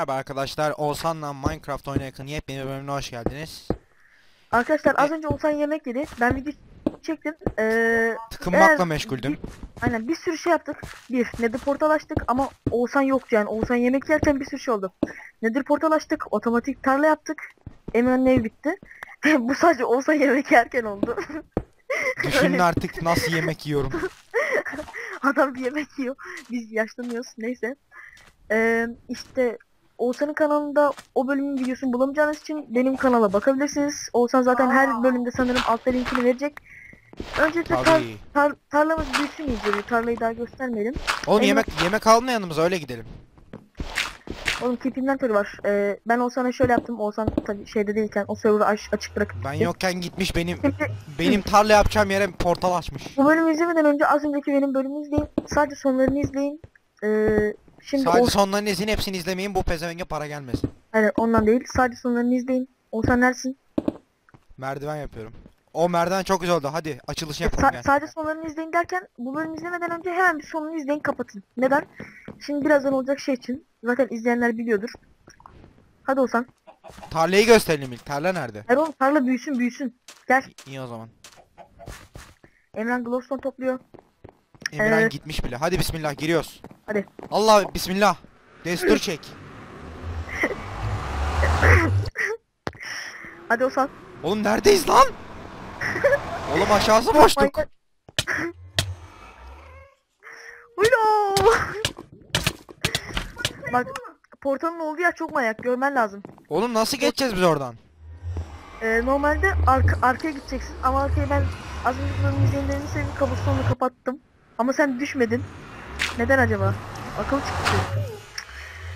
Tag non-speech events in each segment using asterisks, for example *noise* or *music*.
Merhaba arkadaşlar, Oğuzhan'la Minecraft oynarken yepyeni bölümüne hoş geldiniz. Arkadaşlar az önce Oğuzhan yemek yedi. Ben video çektim. Ee, Tıkınmakla eğer- meşguldüm. aynen bir sürü şey yaptık. Bir, Nether portal açtık ama Oğuzhan yoktu yani. Oğuzhan yemek yerken bir sürü şey oldu. Nether portal açtık, otomatik tarla yaptık. Emirhan'ın ev bitti. *laughs* Bu sadece Oğuzhan yemek yerken oldu. *laughs* Düşünün artık nasıl yemek yiyorum. *laughs* Adam bir yemek yiyor. Biz yaşlanıyoruz. Neyse. Ee, işte Oğuzhan'ın kanalında o bölümün videosunu bulamayacağınız için benim kanala bakabilirsiniz. Oğuzhan zaten her bölümde sanırım altta linkini verecek. Öncelikle tar- Tabii. tar- tarlamız büyüsün iyice. Tarlayı daha göstermeyelim. Oğlum yemek yemek alma yanımıza öyle gidelim. Oğlum keep inventory var. Ee, ben Oğuzhan'a şöyle yaptım. Oğuzhan tabii şeyde değilken o server'ı aç- açık bırakıp. Ben yokken gitmiş benim Şimdi benim tarla yapacağım yere portal açmış. bu bölümü izlemeden önce az önceki benim bölümümü izleyin. Sadece sonlarını izleyin. Ee, şimdi Sadece Oğuz- sonlarını izleyin hepsini izlemeyin bu pezevenge para gelmesin. Hayır ondan değil. Sadece sonlarını izleyin. Oğuzhan neresin? Merdiven yapıyorum. O merdiven çok güzel oldu hadi açılış yapalım Sa- gel. sadece sonlarını izleyin derken bu bölümü izlemeden önce hemen bir sonunu izleyin kapatın. Neden? Şimdi birazdan olacak şey için. Zaten izleyenler biliyordur. Hadi Oğuzhan. Tarlayı gösterelim ilk. Tarla nerede? Erol tarla büyüsün büyüsün. Gel. İyi o zaman. Emran glowstone topluyor. Emirhan Evet. gitmiş bile. Hadi bismillah giriyoruz. Hadi. Allah bismillah. Destur çek. *laughs* Hadi Oğuzhan. Oğlum neredeyiz lan? *laughs* Oğlum aşağısı boşluk. Huylo. Bak portalın olduğu yer çok manyak. Görmen lazım. Oğlum nasıl geçeceğiz biz oradan? Ee, normalde arka, arkaya gideceksin ama arkaya ben az önce bölümün izleyenlerini sevdim kabustonunu kapattım. Ama sen düşmedin. Neden acaba? Akıl çıktı.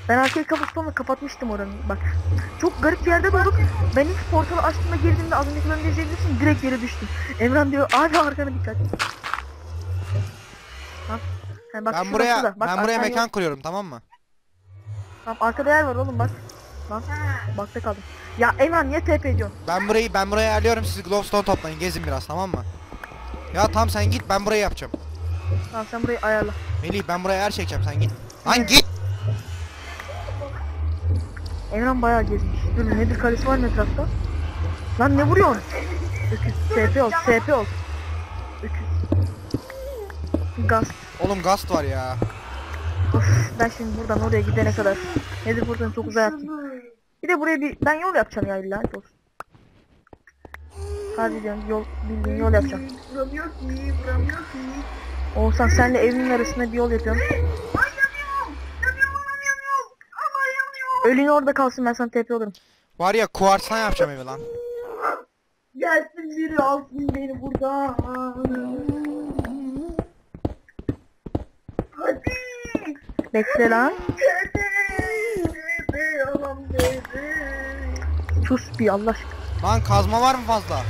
Ben arkayı kabustonla kapatmıştım oranı bak. Çok garip bir yerde doğduk. Ben ilk portalı açtığımda girdiğimde az önceki bölümde izleyebilirsin direkt yere düştüm. Emran diyor abi arkana dikkat. Ha? Ha, bak ben buraya. Bak, ben buraya mekan kuruyorum tamam mı? Tamam arkada yer var oğlum bak. Bak. Bakta kaldım. Ya Emran niye TP ediyorsun? Ben burayı ben buraya ayarlıyorum siz glowstone toplayın gezin biraz tamam mı? Ya tam sen git ben burayı yapacağım. Tamam sen burayı ayarla. Melih ben buraya yer çekeceğim sen git. Lan git. Emran bayağı gezmiş. Dur nedir kalesi var mı etrafta? Lan ne vuruyorsun? Öküz. SP ol, SP ol. Öküz. Gaz. Oğlum gast var ya. Of ben şimdi buradan oraya gidene kadar. Nedir buradan çok uzak yaptım. Bir de buraya bir ben yol yapacağım ya illa olsun. Harbi diyorum yol bildiğin yol yapacağım. Vuramıyor ki, vuramıyor ki. Oğuzhan senle evimin arasında bir yol yapıyorum. Ay yanıyorum, yanıyorum, yanıyorum. Ama yanıyorum. Ölün orada kalsın ben sana TP olurum. Var ya kuartsan yapacağım evi lan. Gelsin biri alsın beni buradan. Hadi. Bekle lan. Sus bir Allah aşkına. Lan kazma var mı fazla?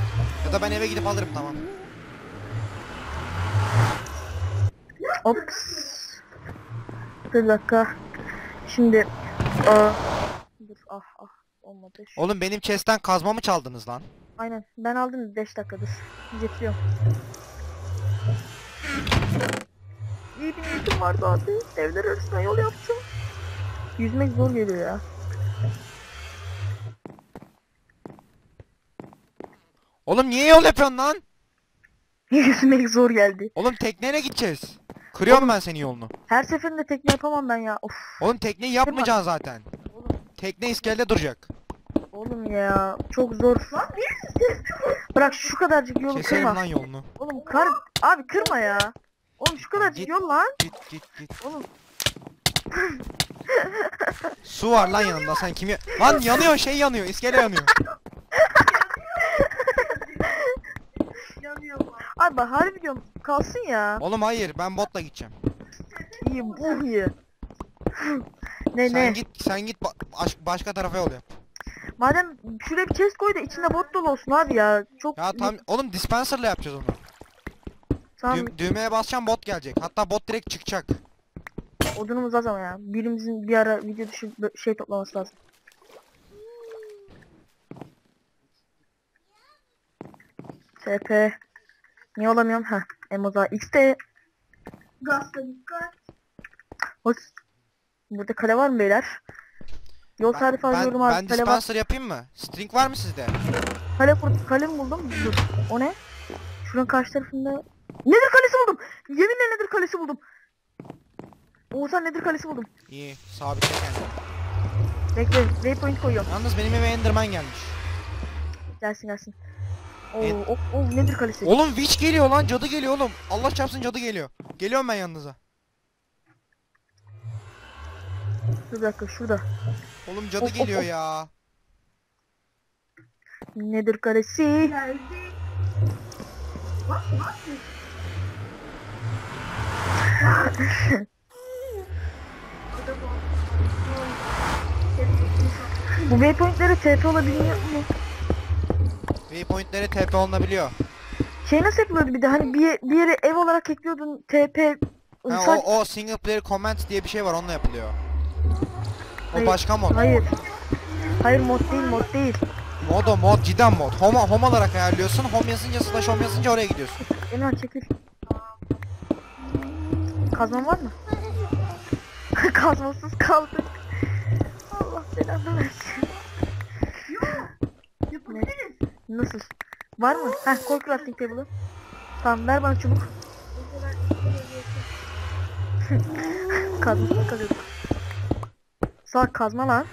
Ya da ben eve gidip alırım tamam. Ops. Bir dakika. Şimdi aa, dur ah ah olmadı. Şu- Oğlum benim chest'ten kazma mı çaldınız lan? Aynen ben aldım 5 dakikadır. Getiriyorum. İyi bir niyetim vardı abi. Evler arasına yol yaptım. Yüzmek zor geliyor ya. Oğlum niye yol yapıyorsun lan? *laughs* Yüzmek zor geldi. Oğlum tekneyle gideceğiz. Kırıyorum ben senin yolunu. Her seferinde tekne yapamam ben ya. Of Oğlum tekneyi yapmayacaksın zaten. oğlum, Tekne iskelede duracak. oğlum ya çok zor. Bırak şu kadarcık yolu Keserim kırma. lan yolunu. Oğlum kar abi kırma ya. Oğlum şu kadarcık Git. yol lan. Git git git. Oğlum *laughs* Su var lan yanında sen kimi... Lan yanıyor şey yanıyor iskele yanıyor. *laughs* Yanıyorum. Abi harbi diyorum kalsın ya. Oğlum hayır ben botla gideceğim. İyi bu *gasps* iyi. ne Sen ne? git sen git ba- baş- başka tarafa yol yap. Madem şuraya bir chest koy da içinde bot dolu olsun abi ya. Çok Ya tam oğlum dispenser'la yapacağız onu. Tamam, Dü- düğmeye basacağım bot gelecek. Hatta bot direkt çıkacak. odunumuz az ama ya. Birimizin bir ara video dışı bö- şey toplaması lazım. TP Niye olamıyorum? Ha, Emoza X'te Gazla dikkat. Hoş. Burada kale var mı beyler? Yol tarifi arıyorum abi. ben Kale, var. dispenser yapayım mı? String var mı sizde? kale, kur- kale mi buldum? Dur. O ne? Şuranın karşı tarafında... Nedir kalesi buldum. Yeminle nedir kalesi buldum. Oğuzhan nedir kalesi buldum. İyi, sabitle kendini. Bekle. Waypoint koyuyorum. Yalnız benim eve Enderman gelmiş. Gelsin gelsin. Oo, o, o nedir kalesi? Oğlum witch geliyor lan, cadı geliyor oğlum. Allah çarpsın cadı geliyor. Geliyorum ben yanınıza. Dur bir dakika şurada. Oğlum cadı Of, of, geliyor of. ya. Nedir kalesi? Bu waypointlere TP olabiliyor mu? Waypoint'lere TP olunabiliyor. Şey nasıl yapılıyordu bir de hani bir, bir yere ev olarak ekliyordun TP Ha, o, o single player comment diye bir şey var onunla yapılıyor. O Hayır, başka mod. Hayır. Hayır mod değil mod değil. Mod o mod cidden mod. Home, home olarak ayarlıyorsun. Home yazınca slash home yazınca oraya gidiyorsun. Emirhan çekil. Kazman var mı? *laughs* Kazmasız kaldık. Allah belanı versin. Yapabiliriz. Nasıl? Var mı? Heh koy crafting table'ı. Tamam ver bana çubuk. *laughs* Kazmasız kalıyorduk. Sağ kazma lan.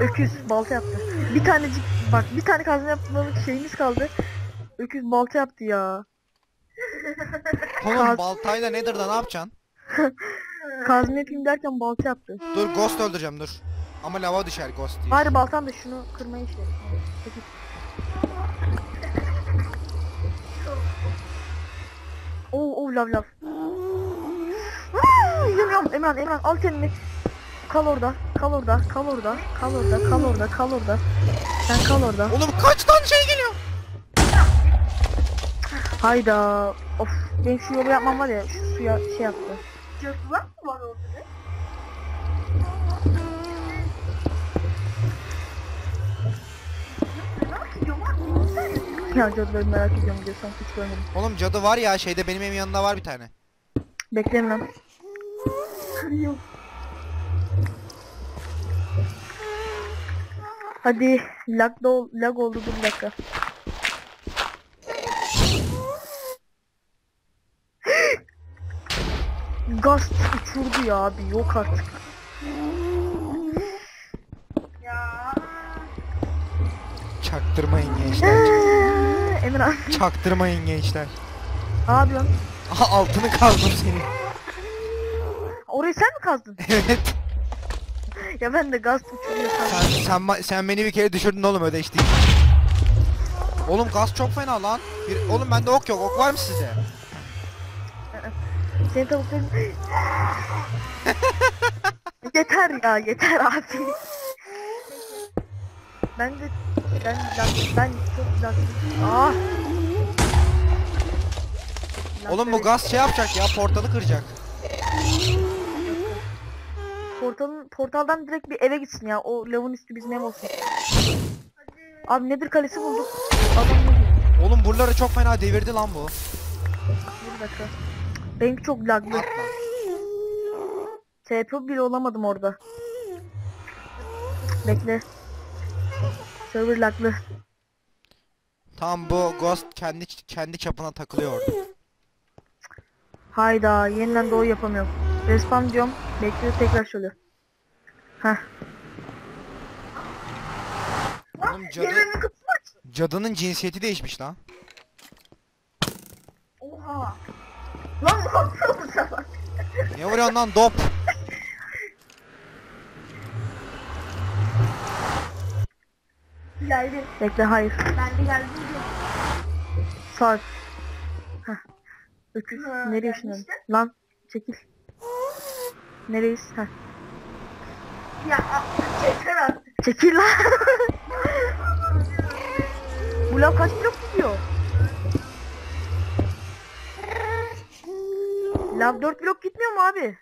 Öküz balta yaptı. Bir tanecik bak bir tane kazma yapmalık şeyimiz kaldı. Öküz balta yaptı ya. Oğlum Kaz- baltayla Nether'da ne yapacaksın? *laughs* Kazma yapayım derken balta yaptı. Dur ghost öldüreceğim dur. Ama lava düşer ghost değil. Bari baltam da şunu kırmaya işlerim. Peki. Oo oo lav lav. Aa, Yanıyorum Emran Emran al kendini. Kal orada, kal orada, kal orada, kal orada, kal orada, kal orada. Sen kal orada. Oğlum kaç tane şey geliyor? Hayda. Of. Benim şu yolu yapmam var ya şu suya şey yaptı. Cadılar mı var orada? Ya cadıları merak ediyorum diyorsam hiç görmedim. Oğlum cadı var ya şeyde benim evin yanında var bir tane. Bekle Emran. Kırıyor. Hadi lag, da ol- lag oldu dur bir dakika. Gast uçurdu ya abi yok artık. Ya. Çaktırmayın gençler. Emran Çaktırmayın gençler. ne yapıyorsun? Aha altını kazdım senin. Orayı sen mi kazdın? *laughs* evet. ya ben de gast uçuruyor sandım. Sen, sen, sen beni bir kere düşürdün oğlum ödeştik. Oğlum gaz çok fena lan. Bir, oğlum bende ok yok. Ok var mı sizde? Senin tavukların... *laughs* yeter ya yeter abi. Ben de ben ben, ben çok lag. Ah. Oğlum bu gaz şey yapacak ya portalı kıracak. Portalın portaldan direkt bir eve gitsin ya. O lavın üstü bizim ev olsun. Abi nedir kalesi bulduk. Adam? Oğlum buraları çok fena devirdi lan bu. Bir dakika. Benimki çok laglı. TP bile olamadım orada. Bekle. Server laglı. Tamam bu ghost kendi kendi çapına takılıyor. Hayda yeniden doğu yapamıyorum. Respawn diyorum. Bekliyor tekrar şöyle. Heh. Oğlum cadı, cadının cinsiyeti değişmiş lan. Oha. Lan ne yapıyorsun sen. Ne vuruyorsun lan dop? Geldi. Bekle hayır. Ben de geldim diyor. Sağ. Heh. Öküz. Ha, Nereye gelmişti. ışınladın? Lan çekil. Nereyiz? Heh. Ya yeter artık. Çekil lan. Bu lav kaç blok gidiyor? Lav 4 blok gitmiyor mu abi?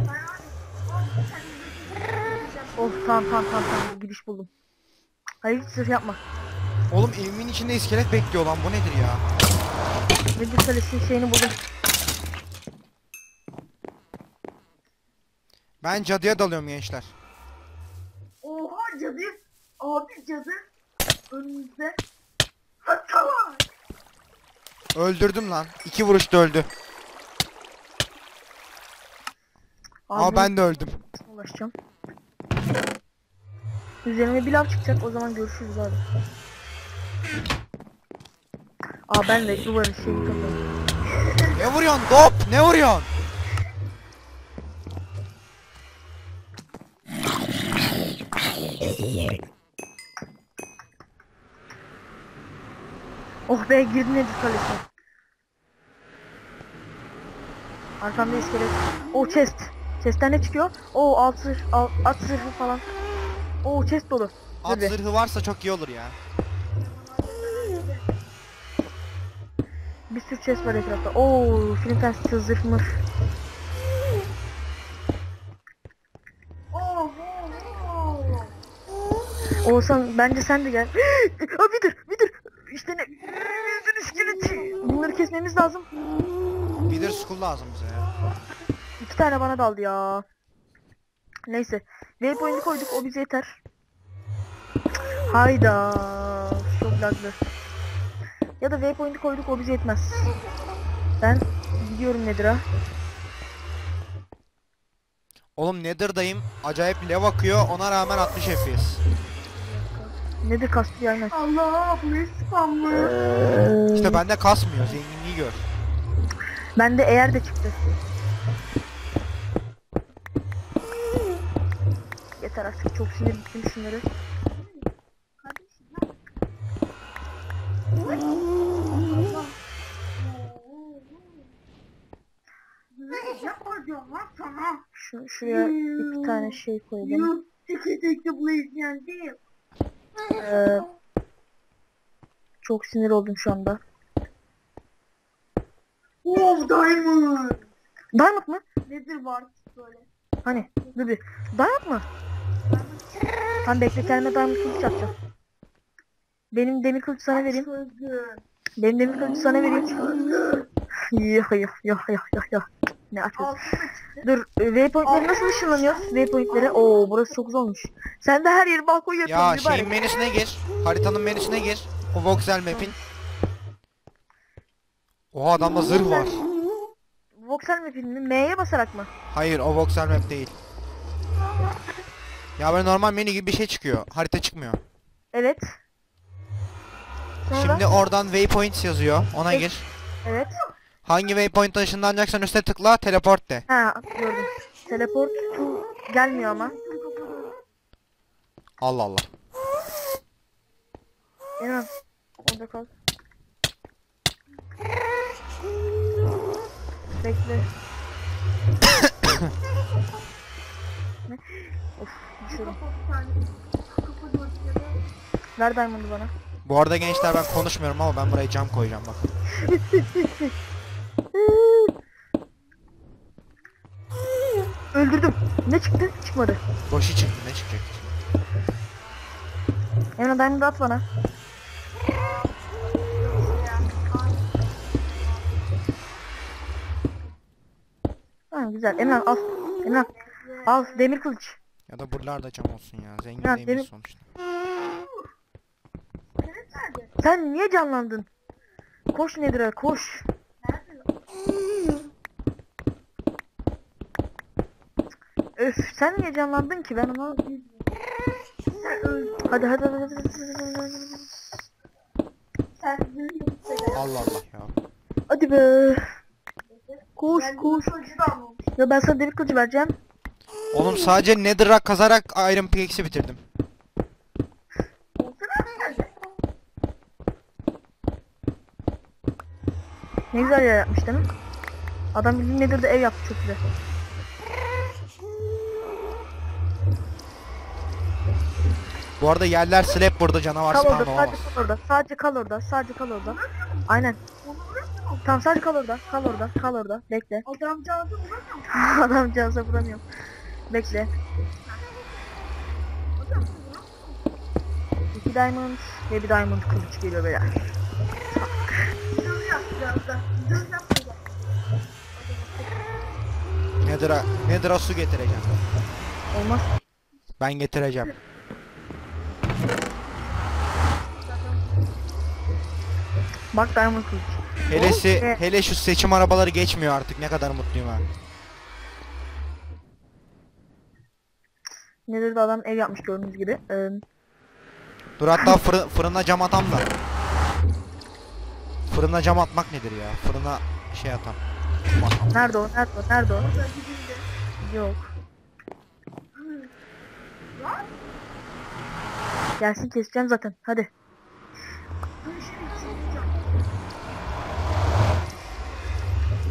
Ben abi. Abi sen Tamam tamam tamam tamam gidiş buldum. Hayır sırf yapma. Oğlum evimin içinde iskelet bekliyor lan bu nedir ya? Nedir kalesinin şeyini buldum. Ben cadıya dalıyorum gençler. Oha cadı. Abi cadı. Önümüzde. Hata var. Öldürdüm lan. İki vuruşta öldü. Aa Abi ben de öldüm. ulaşacağım. Üzerime bir lav çıkacak o zaman görüşürüz abi. Aa ben de duvarın şeyini kapıyorum. Ne vuruyorsun dop? Ne vuruyorsun? Oh be girdin Nedir kalesi. Arkamda iskelet. Oh chest. Chest'ten ne çıkıyor? Oh alt zırh, at zırhı falan. Oh chest dolu. At zırhı varsa çok iyi olur ya. Bir sürü chest var etrafta. Oo, Flint Steel zırh mırh. Oh, oh. Oğuzhan bence sen de gel. *gasps* Aa Wither, Wither. İşte ne? Yüzün iskeleti. Bunları kesmemiz lazım. Wither Skull lazım bize ya. İki tane bana daldı ya. Neyse. Waypoint'i koyduk o bize yeter. Hayda. Çok laglı. Ya da waypoint'i koyduk o bize yetmez. Ben gidiyorum nedir ha? Oğlum Nether'dayım. Acayip lev akıyor. Ona rağmen 60 FPS. Nedir kastı aynen. Allah bu ne spamlı. İşte bende kasmıyor. Zenginliği gör. Bende eğer de çıktı. Yeter artık çok sinir bittim şunları. Şu, şuraya iki tane şey değil. Ee, çok sinir oldum şu anda. Oh diamond. Diamond mı? Nedir var böyle? Hani? Dur bir. Diamond mı? Tam bekle kendime diamond kılıç yapacağım. Benim demir kılıç sana vereyim. Benim demir kılıç sana vereyim. Yah yah yah yah yah yah. Ne açıyorsun? Dur waypointleri nasıl ışınlanıyoruz? Waypointlere. Oo burası çok güzel olmuş. Sen de her yeri balkon yapıyorsun Ya şeyin menüsüne gir. Haritanın menüsüne gir. O voxel map'in. Oha adamda zırh var. Voxel mi filmi? M'ye basarak mı? Hayır o voxel map değil. Ya böyle normal menü gibi bir şey çıkıyor. Harita çıkmıyor. Evet. Sonra? Şimdi oradan waypoints yazıyor. Ona Evet. gir. Evet. Hangi waypoint'tan ışınlanacaksan üstüne tıkla teleport de. Ha gördüm. Teleport to gelmiyor ama. Allah Allah. Emrah. Orada kal. Bekle. *coughs* Ne? *laughs* of düşüyorum. Ver diamond'ı bana. Bu arada gençler ben konuşmuyorum ama ben buraya cam koyacağım bak. *laughs* Öldürdüm. Ne çıktı? Çıkmadı. Boşu çıktı ne çıkacak? Emrah diamond'ı at bana. Ha güzel. Emrah al. Emrah. Al demir kılıç. Ya da buralar da cam olsun ya. Zengin Ya, benim- sonuçta. Sen niye canlandın? Koş Nedir'a koş. Öf sen niye canlandın ki ben onu... Hadi hadi hadi. hadi, Allah Allah ya. Hadi be. Koş koş. Ya ben sana demir kılıcı vereceğim. Oğlum sadece Nether'a kazarak Iron Pickaxe'i bitirdim. Ne güzel yer yapmış değil mi? Adam bildiğin Nedir'de ev yaptı çok güzel. Bu arada yerler slab burada canavar Kal spawn orada olamaz. sadece kal orada. Sadece kal orada. Sadece kal orada. Aynen. Tamam sadece kal orada. Kal orada. Kal orada. Bekle. Adamcağızı bulamıyor musun? *laughs* Adamcağıza vuramıyorum. Bekle. İki diamond ve bir diamond kılıç geliyor beyler. Nether'a Nether'a su getireceğim. Olmaz. Ben getireceğim. Bak diamond kılıç. Helesi Oh, hele şu seçim arabaları geçmiyor artık. Ne kadar mutluyum ha. Nedir de adam ev yapmış gördüğünüz gibi. Ee, Dur hatta fırın, fırına cam atam da. Fırına cam atmak nedir ya? Fırına şey atam. nerede o? Nerede o? Nerede o? Yok. Gelsin keseceğim zaten. Hadi.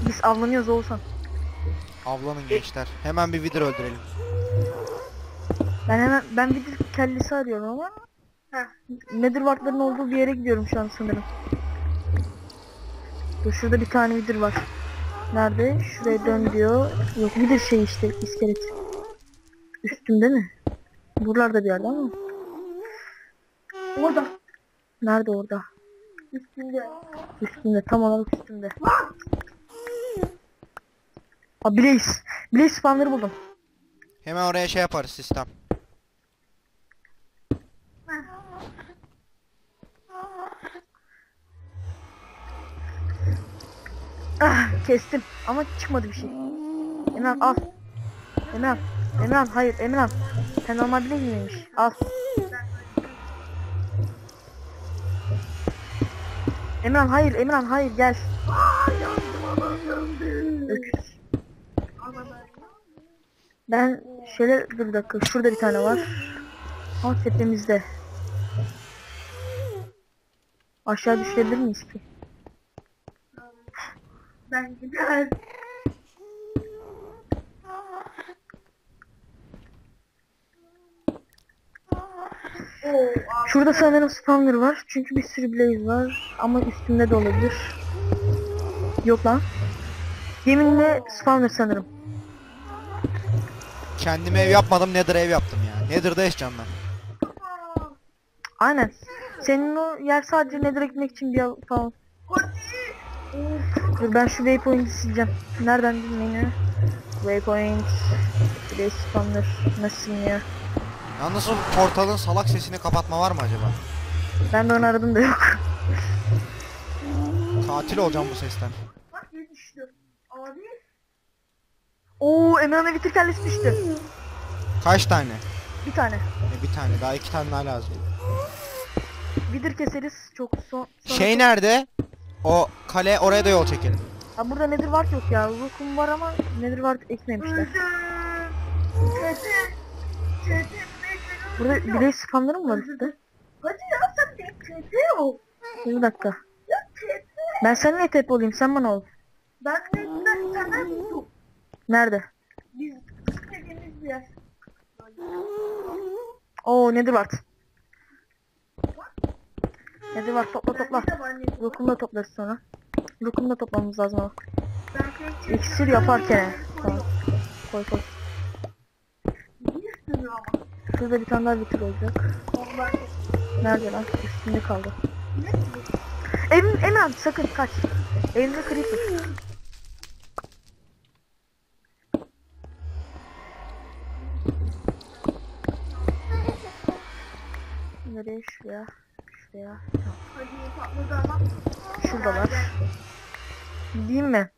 Biz avlanıyoruz Oğuzhan. Avlanın gençler. Hemen bir vidir öldürelim. Ben hemen ben bir kellesi arıyorum ama Heh. Nedir vartların olduğu bir yere gidiyorum şu an sanırım. Dur şurada bir tane vidir var. Nerede? Şuraya dön diyor. Yok vidir şey işte iskelet. Üstümde mi? Buralarda bir yerde ama. Orada. Nerede orada? Üstünde. Üstümde tam olarak üstümde. Aa Blaze. Blaze spawner'ı buldum. Hemen oraya şey yaparız sistem. Ah kestim ama çıkmadı bir şey. Emran al. Emran. Emran hayır Emran. Sen normal bile miymiş? Al. Emran hayır Emran hayır gel. Öküz. Ben şöyle bir dakika şurada bir tane var. Ama tepemizde. Aşağı düşebilir miyiz ki? Ben gider. Şurada sanırım spawner var. Çünkü bir sürü blaze var. Ama üstünde de olabilir. Yok lan. Yeminle spawner sanırım. Kendime ev yapmadım Nether ev yaptım ya. Nether'da yaşayacağım ben. Aynen. Senin o yer sadece nether'a gitmek için bir al- falan. Hadi. Dur ben şu waypoint'i sileceğim. Nereden bilmeyin ya. Waypoint. Blaze spawner. Nasıl ya? Yalnız o portalın salak sesini kapatma var mı acaba? Ben de onu aradım da yok. *laughs* Katil olacağım bu sesten. Bak ne düştü. Abi. Oo Emre'ne bitir kellesi düştü. Kaç tane? Bir tane. E, bir tane daha iki tane daha lazım. Vidir keseriz. Çok son. sonra- Şey nerede? O kale oraya da yol çekelim. Ha burada nedir var yok ya. Rook'um var ama nedir var ekmemişler. Burada blaze spamları mı var üstte? Hadi ya sen de çete ol. Bir dakika. Ben seninle tep olayım sen bana ol. Ben de ben senden buldum. Nerede? Biz istediğimiz bir yer. Oo nedir var? Nedir var topla topla. Da toplarız sonra. Rook'umu da toplamamız lazım ama. İksir yaparken. Tamam. Koy koy. Şurada bir tane daha bitir olacak. Nerede lan? Üstünde kaldı. Emin, Emin sakın kaç. Elimde creeper. Nereye? Şuraya. Şuraya. Şuradalar. Değil mi?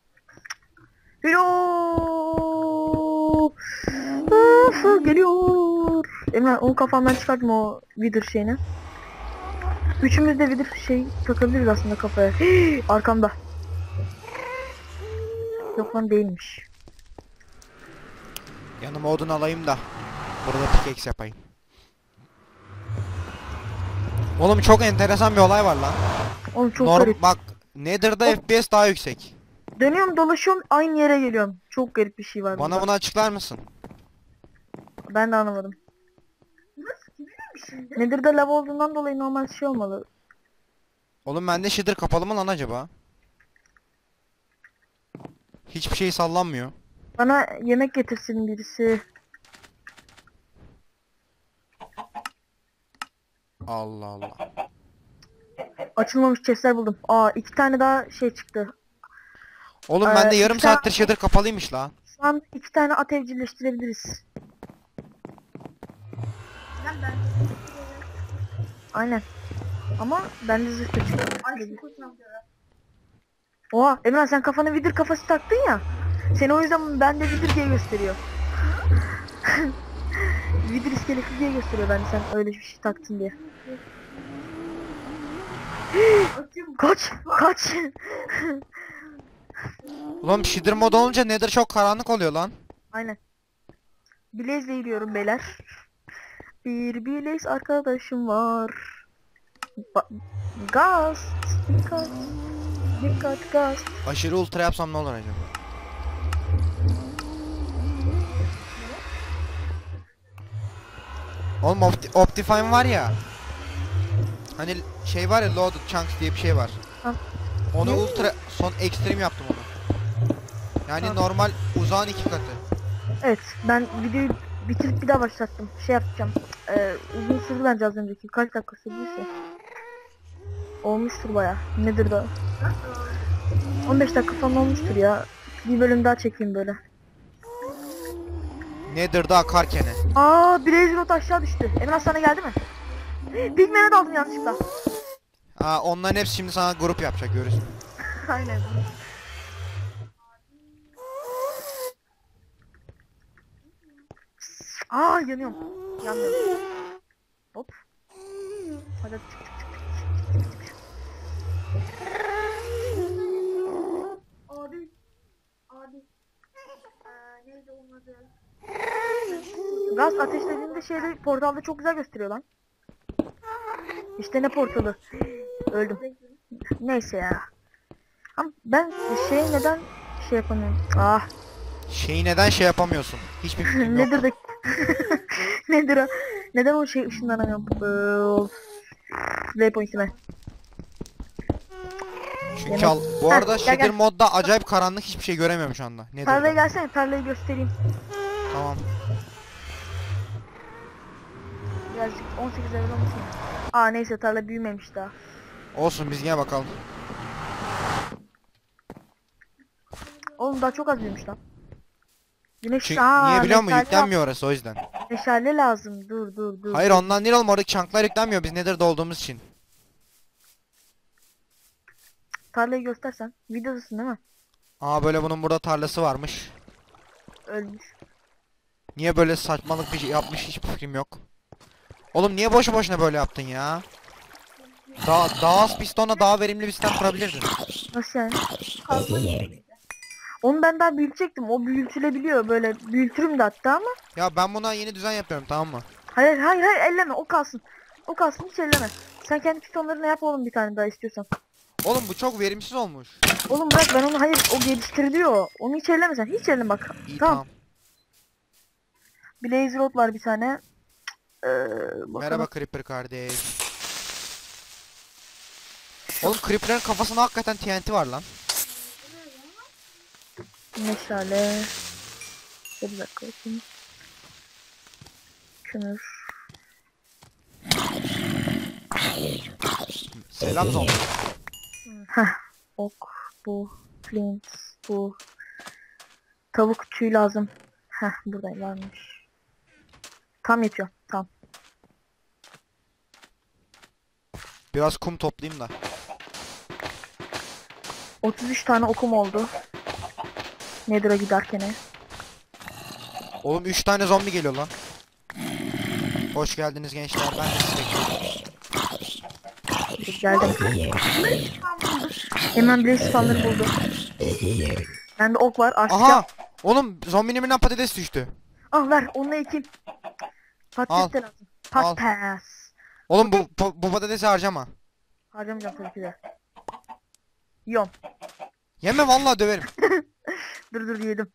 Hello. Of, geliyor. Emre onu kafamdan çıkartma o vidir şeyini. Üçümüz de vidir şey takabiliriz aslında kafaya. Arkamda. Yok lan değilmiş. Yanıma odun alayım da. Burada pickaxe yapayım. Oğlum çok enteresan bir olay var lan. Oğlum çok Norm garip. bak Nether'da FPS daha yüksek. Dönüyorum dolaşıyorum aynı yere geliyorum. Çok garip bir şey var Bana burada. bunu açıklar mısın? Ben de anlamadım. De lav olduğundan dolayı normal şey olmalı. Oğlum bende shader kapalı mı lan acaba? Hiçbir şey sallanmıyor. Bana yemek getirsin birisi. Allah Allah. Açılmamış chestler buldum. Aa iki tane daha şey çıktı. Oğlum Ee, bende yarım bir tane- saattir shader kapalıymış lan. Şu an iki tane at evcilleştirebiliriz. Lan ben. Aynen. Ama bende zırh da çıktı. Oha Emrah sen kafana vidir kafası taktın ya. Seni o yüzden bende vidir diye gösteriyor. *laughs* vidir iskeleti diye gösteriyor bende sen öyle bir şey taktın diye. Kaç! Kaç! Ulan shader mod olunca nether çok karanlık oluyor lan. Aynen. Blaze'le yürüyorum beyler. Bir Blaze arkadaşım var. Ba gaz. Dikkat. Dikkat gaz. Aşırı ultra yapsam ne olur acaba? Oğlum Opti Optifine var ya. Hani şey var ya Loaded Chunks diye bir şey var. Ha. Onu Ne? ultra son ekstrem yaptım onu. Yani Ha. normal uzağın iki katı. Evet ben videoyu bitirip bir daha başlattım. Şey yapacağım. Ee, uzun sürdü bence az önceki. Kaç dakika sürdüyse. Olmuştur baya. Nedir da? 15 dakika falan olmuştur ya. Bir bölüm daha çekeyim böyle. Nether'da akarken. Aa Blaze Road aşağı düştü. Emrah sana geldi mi? Pigman'e daldım yanlışlıkla. Aa onların hepsi şimdi sana grup yapacak görürsün. *laughs* Aynen. Aa yanıyorum. Yanmıyorum. Hop. Hadi çık çık çık. Abi. Abi. Eee neydi onun adı? Gaz ateşlediğinde şeyde portalda çok güzel gösteriyor lan. İşte ne portalı. Öldüm. Neyse ya. Ama ben şey neden şey yapamıyorum. Ah Şeyi neden şey yapamıyorsun? Hiçbir fikrim yok. nedir de *laughs* nedir o? Neden o şey ışınlanamıyorum? Ee, Waypoint'ime. Çünkü al. Bu Heh, arada gel, shader gel. modda acayip karanlık hiçbir şey göremiyorum şu anda. Tarlaya gelsene tarlayı göstereyim. Tamam. Birazcık 18 level olmasın. Aa neyse tarla büyümemiş daha. Olsun biz yine bakalım. Oğlum daha çok az büyümüş lan. Güneş Çünkü Aa, niye biliyor musun? meşale Yüklenmiyor orası o yüzden. lazım. Meşale lazım. Dur dur dur. Hayır ondan değil oğlum oradaki çanklar yüklenmiyor biz Nether'da olduğumuz için. Tarlayı göstersen. Videodasın değil mi? Aa böyle bunun burada tarlası varmış. Ölmüş. Niye böyle saçmalık bir şey yapmış hiçbir fikrim yok. Oğlum niye boşu boşuna böyle yaptın ya? Daha, daha az pistonla daha verimli bir sistem kurabilirdin. Nasıl yani? Onu ben daha büyütecektim. O büyütülebiliyor böyle. Büyütürüm de hatta ama. Ya ben buna yeni düzen yapıyorum tamam mı? Hayır hayır hayır elleme. O kalsın. O kalsın hiç elleme. Sen kendi pistonlarına yap oğlum bir tane daha istiyorsan. Oğlum bu çok verimsiz olmuş. Oğlum bırak ben onu hayır o geliştiriliyor. Onu hiç elleme sen. Hiç elleme bak. İyi Tamam. tamam. Blaze Road var bir tane. Ee, bakalım. Merhaba Creeper kardeş. Oğlum Creeper'ın kafasında hakikaten TNT var lan. Meşale. Bir dakika bakayım. Kömür. Selam zombi. Heh. Ok. Bu. Flint. Bu. Tavuk tüy lazım. Heh burada varmış. Tam yetiyor. Tam. Biraz kum toplayayım da. 33 tane okum oldu. Nether'a giderken. Oğlum 3 tane zombi geliyor lan. Hoş geldiniz gençler. Ben de. Geldim. Hemen Blaze spawner'ı buldum. Bende ok var. Açacağım. Aha! Oğlum zombinin birinden patates düştü. Ah ver onunla ekeyim. Patates de lazım. Al. Patates. Oğlum bu, bu, bu patatesi harcama. Harcamayacağım tabii ki de. Yiyorum. Yeme vallahi döverim. *laughs* Dur dur yedim.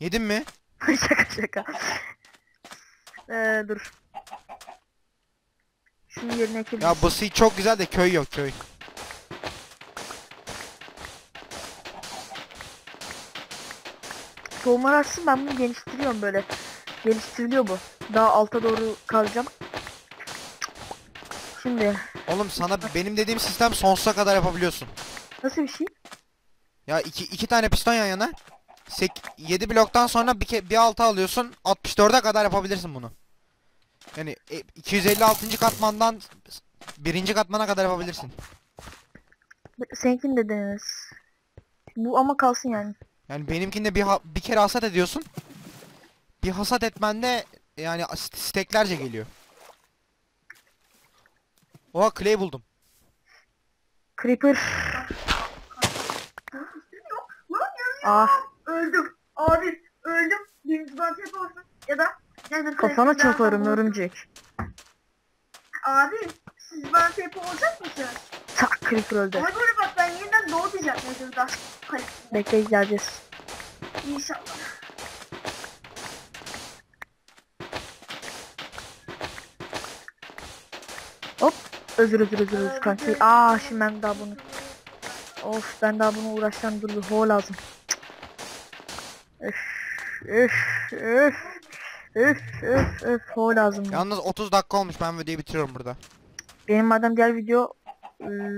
Yedin mi? *laughs* şaka şaka. Ee, dur. Şunun yerine ekledim. Ya bu seed çok güzel de köy yok köy. Tohumlar açsın ben bunu geliştiriyorum böyle. Geliştiriliyor bu. Daha alta doğru kazacağım. Şimdi Oğlum sana benim dediğim sistem sonsuza kadar yapabiliyorsun. nasıl bir şey? Ya iki, iki tane piston yan yana. 7 bloktan sonra bir, ke, bir altı alıyorsun. 64'e kadar yapabilirsin bunu. Yani e, 256. katmandan birinci katmana kadar yapabilirsin. Seninkini de deneriz. Bu ama kalsın yani. Yani benimkinde bir bir kere hasat ediyorsun. Bir hasat etmende yani st- steklerce geliyor. Oha clay buldum. Creeper. Ah öldüm. Abi öldüm. Birinci bantı yaparsın. Ya da yani kafana çakarım örümcek. Abi siz yapı olacak mısınız? Tak Creeper öldü. Ona göre bak ben yeniden doğacağım Bekle geleceğiz. inşallah. Özür özür özür özür kanki. Aa şimdi ben daha bunu. Of ben daha bunu uğraşacağım dur bir ho lazım. Üf üf üf üf üf ho lazım. Yalnız 30 dakika olmuş ben videoyu bitiriyorum burada. Benim madem diğer video ıı,